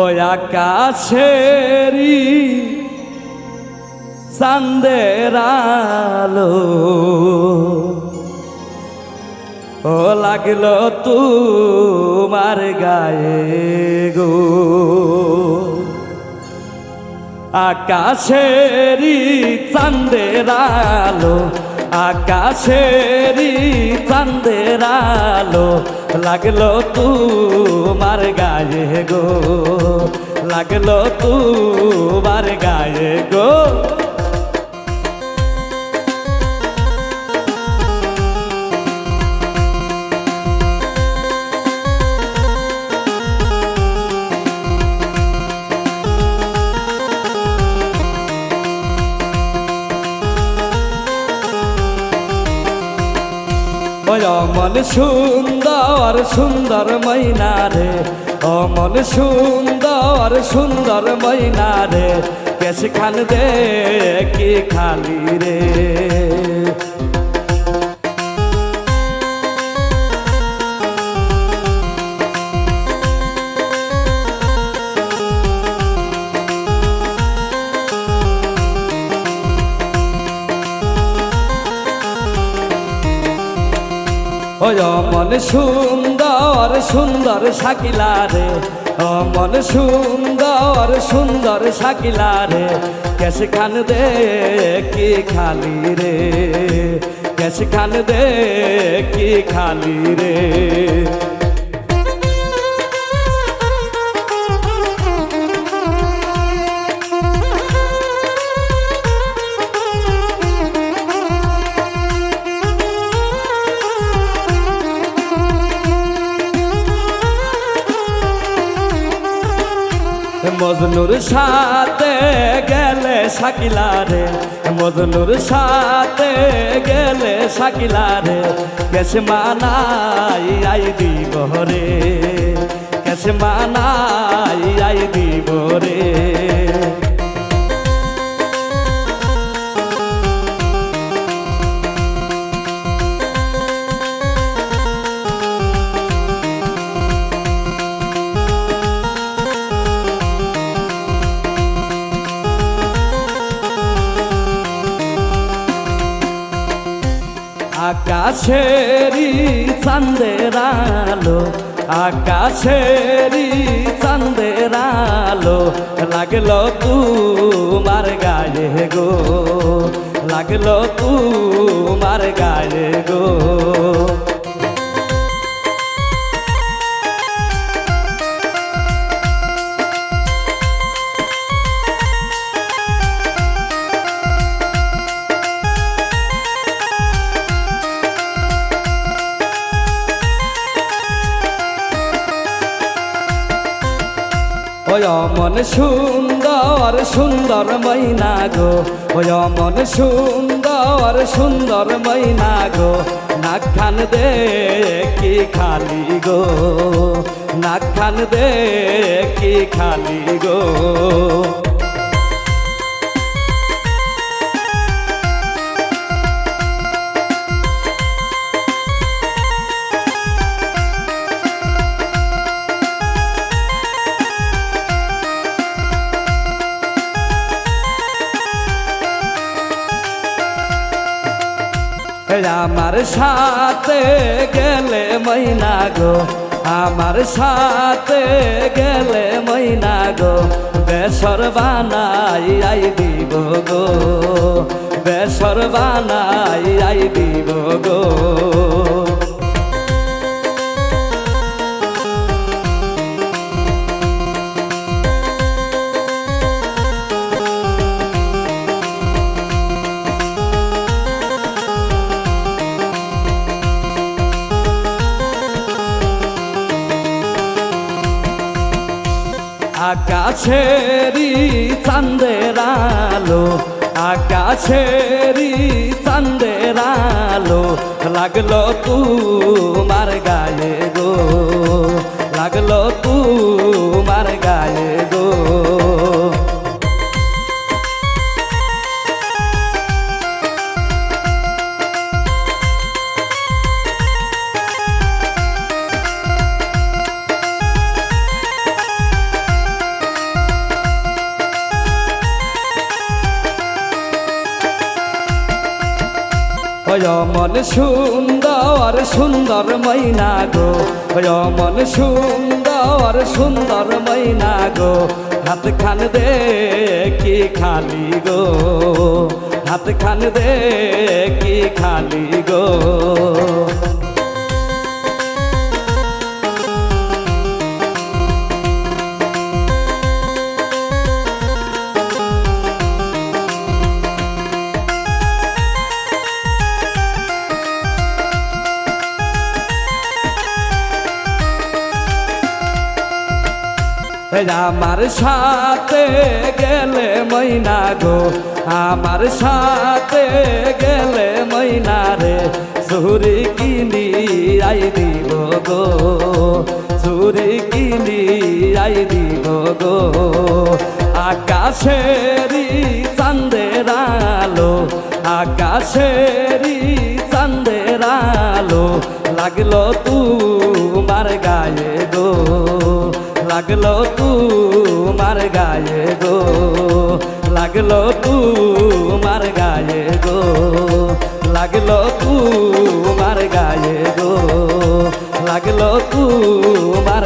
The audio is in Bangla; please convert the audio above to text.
ওই আকাশেরি চান্দের আলো। ও লাগল তোমার গায়ে গো। আকাশেরি চান্দের আলো। আকাশেরি চান্দের আলো লাগল তোমার গায়ে গো লাগল তোমার গায়ে গো। ওই অমন সুন্দর সুন্দর ময়না রে। অমন সুন্দর সুন্দর ময়না রে। কেশ খান দে কি খালি রে। ওই অমন সুন্দর সুন্দর শাকিলা রে। অমন সুন্দর সুন্দর শাকিলা রে। কেশ খান দে কি খালি রে। কেশ খান দে কি খালি রে। মজনুর সাথে গেলে শাকিলা রে। মজনুর সাথে গেলে শাকিলা রে। কেস মানাই, আই দিব রে। কেসে মানাই, আই দিব রে। আকাশেরি চান্দের আলো আকাশেরি চান্দের আলো। লাগল তোমার গায়ে গো লাগল তোমার গায়ে গো। অমন সুন্দর সুন্দর ময়না গো। ওই অমন সুন্দর সুন্দর ময়না গো। নাক খান দে কি খালি গো। নাক খান দে কি খালি গো। আমার সাথে গেলে মহিনা গো। আমার সাথে গেলে মহিনা গো। বেসর বানাই আই দিব গো। বেসর বানাই আই দিব গো। আকাশেরি চান্দের আলো আকাশেরি চান্দের আলো। লাগল তোমার গায়ে গো লাগল মন সুন্দর সুন্দর মৈনা গো। মন সুন্দর সুন্দর মৈনা গো। হাত খান দে কি খালি গো। হাত খান দে কি খালি গো। আমার সাথে গেলে মইনা গো। আমার সাথে গেলে মইনা রে। সুরি কিনি আই দিব গো। সুরি কিনি আই দিব গো। আকাশেরি চান্দের আলো আকাশেরি চান্দের আলো। লাগল তোমার গায়ে গো। লাগল তোমার গায়ে গো লাগল তোমার গায়ে গো লাগল তোমার গায়ে গো লাগল তোমার